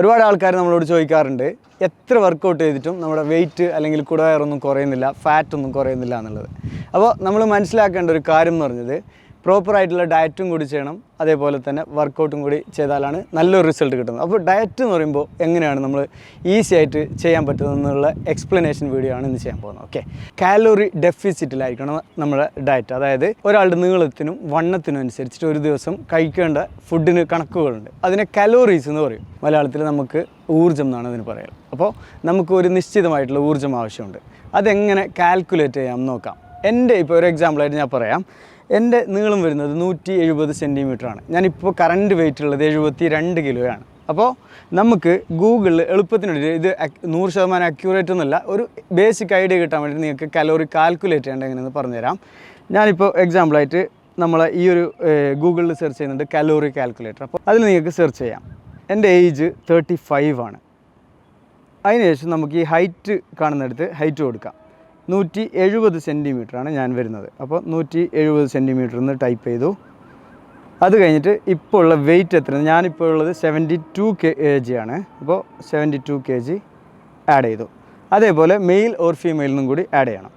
ഒരുപാട് ആൾക്കാർ നമ്മളോട് ചോദിക്കാറുണ്ട് എത്ര വർക്കൗട്ട് ചെയ്തിട്ടും നമ്മുടെ വെയിറ്റ് അല്ലെങ്കിൽ കുടവയറൊന്നും കുറയുന്നില്ല ഫാറ്റ് ഒന്നും കുറയുന്നില്ല എന്നുള്ളത്. അപ്പോൾ നമ്മൾ മനസ്സിലാക്കേണ്ട ഒരു കാര്യം എന്ന് പറഞ്ഞത് പ്രോപ്പറായിട്ടുള്ള ഡയറ്റും കൂടി ചെയ്യണം. അതേപോലെ തന്നെ വർക്കൗട്ടും കൂടി ചെയ്താലാണ് നല്ലൊരു റിസൾട്ട് കിട്ടുന്നത്. അപ്പോൾ ഡയറ്റ് എന്ന് പറയുമ്പോൾ എങ്ങനെയാണ് നമ്മൾ ഈസി ആയിട്ട് ചെയ്യാൻ പറ്റുന്നതെന്നുള്ള എക്സ്പ്ലനേഷൻ വീഡിയോ ആണ് ഇന്ന് ചെയ്യാൻ പോകുന്നത്. ഓക്കെ? കാലോറി ഡെഫിസിറ്റിലായിരിക്കണം നമ്മുടെ ഡയറ്റ്. അതായത് ഒരാളുടെ നീളത്തിനും വണ്ണത്തിനും അനുസരിച്ചിട്ട് ഒരു ദിവസം കഴിക്കേണ്ട ഫുഡിന് കണക്കുകളുണ്ട്. അതിനെ കലോറീസ് എന്ന് പറയും. മലയാളത്തിൽ നമുക്ക് ഊർജം എന്നാണ് അതിന് പറയുക അപ്പോൾ നമുക്ക് ഒരു നിശ്ചിതമായിട്ടുള്ള ഊർജം ആവശ്യമുണ്ട്. അതെങ്ങനെ കാൽക്കുലേറ്റ് ചെയ്യാം നോക്കാം. എന്റെ ഇപ്പോൾ ഒരു എക്സാമ്പിളായിട്ട് ഞാൻ പറയാം. എന്റെ നീളം വരുന്നത് നൂറ്റി എഴുപത് സെന്റിമീറ്ററാണ്. ഞാനിപ്പോൾ കറണ്ട് വെയിറ്റ് ഉള്ളത് എഴുപത്തി രണ്ട് കിലോയാണ് അപ്പോൾ നമുക്ക് ഗൂഗിളിൽ എളുപ്പത്തിന് വേണ്ടി ഇത് നൂറ് ശതമാനം അക്യൂറേറ്റ് ഒന്നുമല്ല ഒരു ബേസിക് ഐഡിയ കിട്ടാൻ വേണ്ടി നിങ്ങൾക്ക് കലോറി കാൽക്കുലേറ്റ് ചെയ്യേണ്ട എങ്ങനെയെന്ന് പറഞ്ഞുതരാം. ഞാനിപ്പോൾ എക്സാമ്പിളായിട്ട് നമ്മൾ ഈ ഒരു ഗൂഗിളിൽ സെർച്ച് ചെയ്യുന്നുണ്ട് കലോറി കാൽക്കുലേറ്റർ അപ്പോൾ അതിൽ നിങ്ങൾക്ക് സെർച്ച് ചെയ്യാം. എന്റെ ഏജ് തേർട്ടി ഫൈവ് ആണ് അതിനുശേഷം നമുക്ക് ഈ ഹൈറ്റ് കാണുന്നിടത്ത് ഹൈറ്റ് കൊടുക്കാം. നൂറ്റി എഴുപത് സെന്റിമീറ്ററാണ് ഞാൻ വരുന്നത്. അപ്പോൾ നൂറ്റി എഴുപത് സെന്റിമീറ്റർ എന്ന് ടൈപ്പ് ചെയ്തു. അത് കഴിഞ്ഞിട്ട് ഇപ്പോൾ ഉള്ള വെയിറ്റ് എത്ര ഞാനിപ്പോൾ ഉള്ളത് സെവന്റി ടു കെ ജി ആണ്. അപ്പോൾ seventy two K G add ചെയ്തു. അതേപോലെ മെയിൽ ഓർ ഫീമെയിൽ എന്നും കൂടി ആഡ് ചെയ്യണം.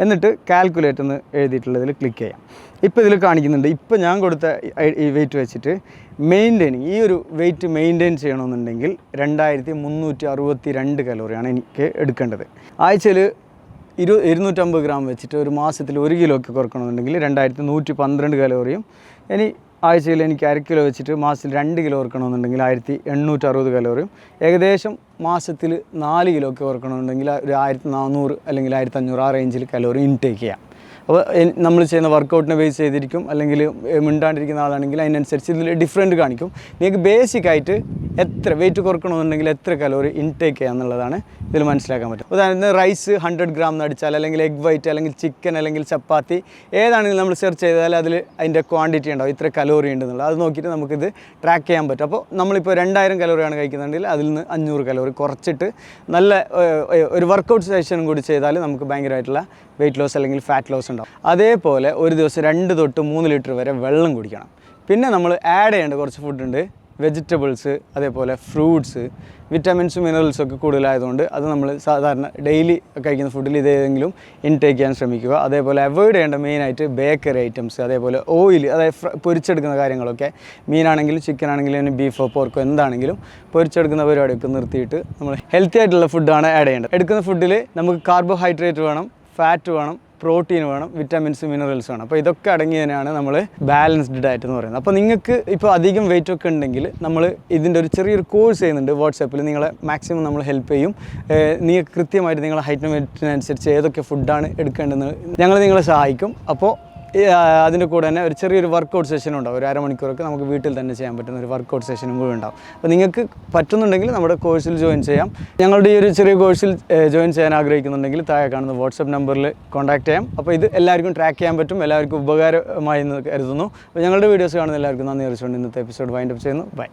എന്നിട്ട് കാൽക്കുലേറ്റ് എന്ന് എഴുതിയിട്ടുള്ളതിൽ ക്ലിക്ക് ചെയ്യാം. ഇപ്പോൾ ഇതിൽ കാണിക്കുന്നുണ്ട്. ഇപ്പോൾ ഞാൻ കൊടുത്ത ഈ- വെയിറ്റ് വെച്ചിട്ട് മെയിന്റെയിനിങ് ഈ ഒരു വെയിറ്റ് മെയിന്റെയിൻ ചെയ്യണമെന്നുണ്ടെങ്കിൽ രണ്ടായിരത്തി മുന്നൂറ്റി അറുപത്തി രണ്ട് കലോറിയാണ് എനിക്ക് എടുക്കേണ്ടത്. ആഴ്ചയിൽ ഇരു ഇരുന്നൂറ്റമ്പത് ഗ്രാം വെച്ചിട്ട് ഒരു മാസത്തിൽ ഒരു കിലോ ഒക്കെ കുറക്കണമെന്നുണ്ടെങ്കിൽ രണ്ടായിരത്തി നൂറ്റി പന്ത്രണ്ട് കലോറിയും. ഇനി ആഴ്ചയിൽ എനിക്ക് അര കിലോ വെച്ചിട്ട് മാസത്തിൽ രണ്ട് കിലോ കുറക്കണമെന്നുണ്ടെങ്കിൽ ആയിരത്തി എണ്ണൂറ്റി അറുപത് കലോറിയും. ഏകദേശം മാസത്തിൽ നാല് കിലോ ഒക്കെ കുറക്കണമെന്നുണ്ടെങ്കിൽ ഒരു ആയിരത്തി നാനൂറ് അല്ലെങ്കിൽ ആയിരത്തി അഞ്ഞൂറ് ആ റേഞ്ചിൽ കലോറി ഇൻടേക്ക് ചെയ്യാം. അപ്പോൾ നമ്മൾ ചെയ്യുന്ന വർക്കൗട്ടിനെ ബേസ് ചെയ്തിരിക്കും. അല്ലെങ്കിൽ മിണ്ടാണ്ടിരിക്കുന്ന ആളാണെങ്കിൽ അതിനനുസരിച്ച് ഇതിൽ ഡിഫറെന്റ് കാണിക്കും. നിങ്ങൾക്ക് ബേസിക് ആയിട്ട് എത്ര വെയിറ്റ് കുറക്കണമെന്നുണ്ടെങ്കിൽ എത്ര കലോറി ഇൻടേക്ക് ചെയ്യുക എന്നുള്ളതാണ് ഇതിൽ മനസ്സിലാക്കാൻ പറ്റും ഉദാഹരണത്തിന് റൈസ് ഹൺഡ്രഡ് ഗ്രാം അടിച്ചാൽ അല്ലെങ്കിൽ എഗ് വൈറ്റ് അല്ലെങ്കിൽ ചിക്കൻ അല്ലെങ്കിൽ ചപ്പാത്തി ഏതാണെങ്കിലും നമ്മൾ സെർച്ച് ചെയ്താൽ അതിൽ അതിന്റെ ക്വാണ്ടിറ്റി ഉണ്ടാവും ഇത്ര കലോറി ഉണ്ടെന്നുള്ളത് അത് നോക്കിയിട്ട് നമുക്കിത് ട്രാക്ക് ചെയ്യാൻ പറ്റും. അപ്പോൾ നമ്മളിപ്പോൾ രണ്ടായിരം കലോറിയാണ് കഴിക്കുന്നുണ്ടെങ്കിൽ അതിൽ നിന്ന് അഞ്ഞൂറ് കലോറി കുറച്ചിട്ട് നല്ല ഒരു വർക്കൗട്ട് സെഷനും കൂടി ചെയ്താൽ നമുക്ക് ഭയങ്കരമായിട്ടുള്ള വെയിറ്റ് ലോസ് അല്ലെങ്കിൽ ഫാറ്റ് ലോസ് ഉണ്ടാവും. അതേപോലെ ഒരു ദിവസം രണ്ട് തൊട്ട് മൂന്ന് ലിറ്റർ വരെ വെള്ളം കുടിക്കണം. പിന്നെ നമ്മൾ ആഡ് ചെയ്യേണ്ട കുറച്ച് ഫുഡുണ്ട് വെജിറ്റബിൾസ് അതേപോലെ ഫ്രൂട്ട്സ് വിറ്റാമിൻസും മിനറൽസും ഒക്കെ കൂടുതലായതുകൊണ്ട് അത് നമ്മൾ സാധാരണ ഡെയിലി കഴിക്കുന്ന ഫുഡിൽ ഇതേതെങ്കിലും ഇൻടേക്ക് ചെയ്യാൻ ശ്രമിക്കുക. അതേപോലെ അവോയ്ഡ് ചെയ്യേണ്ട മെയിനായിട്ട് ബേക്കറി ഐറ്റംസ് അതേപോലെ ഓയിൽ അതായത് പൊരിച്ചെടുക്കുന്ന കാര്യങ്ങളൊക്കെ മീനാണെങ്കിലും ചിക്കൻ ആണെങ്കിലും ബീഫോ പോർക്കോ എന്താണെങ്കിലും പൊരിച്ചെടുക്കുന്ന പരിപാടിയൊക്കെ നിർത്തിയിട്ട് നമ്മൾ ഹെൽത്തി ആയിട്ടുള്ള ഫുഡാണ് ആഡ് ചെയ്യേണ്ടത്. എടുക്കുന്ന ഫുഡിൽ നമുക്ക് കാർബോഹൈഡ്രേറ്റ് വേണം ഫാറ്റ് വേണം പ്രോട്ടീൻ വേണം വിറ്റാമിൻസ് മിനറൽസ് വേണം. അപ്പോൾ ഇതൊക്കെ അടങ്ങിയതിനാണ് നമ്മൾ ബാലൻസ്ഡ് ഡയറ്റ് എന്ന് പറയുന്നത്. അപ്പോൾ നിങ്ങൾക്ക് ഇപ്പോൾ അധികം വെയിറ്റ് ഒക്കെ ഉണ്ടെങ്കിൽ നമ്മൾ ഇതിന്റെ ഒരു ചെറിയൊരു കോഴ്സ് ചെയ്യുന്നുണ്ട് വാട്സാപ്പിൽ നിങ്ങളെ മാക്സിമം നമ്മൾ ഹെൽപ്പ് ചെയ്യും. നിങ്ങൾ നിങ്ങൾക്ക് കൃത്യമായിട്ട് നിങ്ങളെ ഹൈറ്റിനും വെയിറ്റിനനുസരിച്ച് ഏതൊക്കെ ഫുഡാണ് എടുക്കേണ്ടതെന്ന് ഞങ്ങൾ നിങ്ങളെ സഹായിക്കും. അപ്പോൾ അതിന്റെ കൂടെ തന്നെ ഒരു ചെറിയൊരു വർക്കൗട്ട് സെഷനും ഉണ്ടാവും. ഒരു അരമണിക്കൂറൊക്കെ നമുക്ക് വീട്ടിൽ തന്നെ ചെയ്യാൻ പറ്റുന്ന ഒരു വർക്കൗട്ട് സെഷനും കൂടി ഉണ്ടാവും. അപ്പോൾ നിങ്ങൾക്ക് പറ്റുന്നുണ്ടെങ്കിൽ നമ്മുടെ കോഴ്സിൽ ജോയിൻ ചെയ്യാം. ഞങ്ങളുടെ ഈ ഒരു ചെറിയ കോഴ്സിൽ ജോയിൻ ചെയ്യാൻ ആഗ്രഹിക്കുന്നുണ്ടെങ്കിൽ താഴെ കാണുന്ന വാട്സപ്പ് നമ്പറിൽ കോൺടാക്ട് ചെയ്യാം. അപ്പോൾ ഇത് എല്ലാവർക്കും ട്രാക്ക് ചെയ്യാൻ പറ്റും. എല്ലാവർക്കും ഉപകാരമായി എന്ന് കരുതുന്നു. അപ്പോൾ ഞങ്ങളുടെ വീഡിയോസ് കാണുന്ന എല്ലാവർക്കും നന്ദി അറിയിച്ചുകൊണ്ട് ഇന്നത്തെ എപ്പിസോഡ് വൈൻഡപ്പ് ചെയ്യുന്നു. ബൈ